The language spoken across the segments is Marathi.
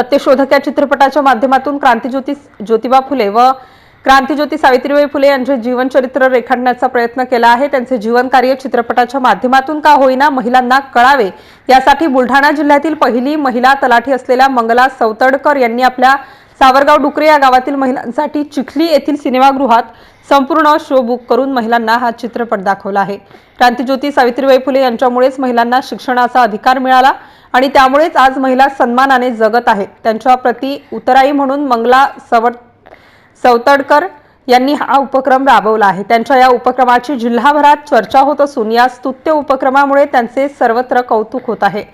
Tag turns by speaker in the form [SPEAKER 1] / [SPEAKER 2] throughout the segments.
[SPEAKER 1] सत्यशोधक या चित्रपटाच्या माध्यमातून क्रांतीज्योती ज्योतिबा फुले व क्रांतीज्योती सावित्रीबाई फुले यांचे जीवनचरित्र रेखाटण्याचा प्रयत्न केला आहे. त्यांचे जीवनकार्य चित्रपटाच्या माध्यमातून का होईना महिलांना कळावे यासाठी बुलढाणा जिल्ह्यातील पहिली महिला तलाठी असलेल्या मंगला सौतडकर यांनी आपल्या सावरगाव डुकरे या गावातील महिलांसाठी चिखली येथील सिनेमागृहात संपूर्ण शो बुक करून महिलांना हा चित्रपट दाखवला आहे. क्रांतीज्योती सावित्रीबाई फुले यांच्यामुळेच महिलांना शिक्षणाचा अधिकार मिळाला आणि त्यामुळेच आज महिला सन्मानाने जगत आहेत. त्यांच्या प्रती उतराई म्हणून मंगला सवट सवतडकर यांनी हा उपक्रम राबवला आहे. त्यांच्या या उपक्रमाची जिल्हाभरात चर्चा होत असून या स्तुत्य उपक्रमामुळे त्यांचे सर्वत्र कौतुक होत आहे.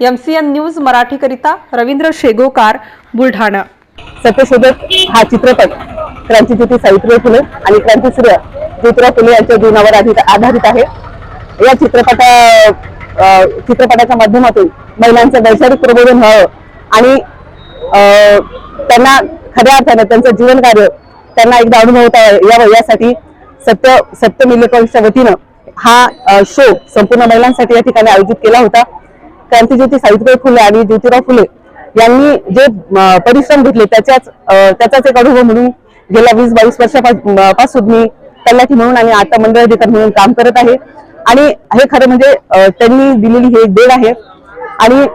[SPEAKER 1] एम सी एन न्यूज मराठीकरिता रवींद्र शेगोकार बुलढाणा.
[SPEAKER 2] सत्यशोधक हा चित्रपट क्रांतीज्योती सावित्रीबाई फुले आणि क्रांतीसूर्य ज्योतिराव फुले यांच्या जीवनावर आधारित आहे. या चित्रपटा चित्रपटाच्या माध्यमातून महिलांचं वैचारिक प्रबोधन व्हावं आणि त्यांना खऱ्या अर्थानं त्यांचं जीवन कार्य त्यांना एकदा अनुभवता यावं. यासाठी सत्य सत्य मिल्यकॉलच्या वतीनं हा शो संपूर्ण महिलांसाठी या ठिकाणी आयोजित केला होता. क्रांतीज्योती सावित्रीबाई फुले आणि ज्योतिराव फुले यांनी जे परिश्रम घेतले त्याच्याच त्याचाच एक अनुभव म्हणून गेल्या वीस बावीस वर्षापासून मी तलाठी म्हणून आणि आता मंडळ अधिकारी म्हणून काम करत आहे. आणि हे खरं म्हणजे त्यांनी दिलेली हे एक देण आहे. आणि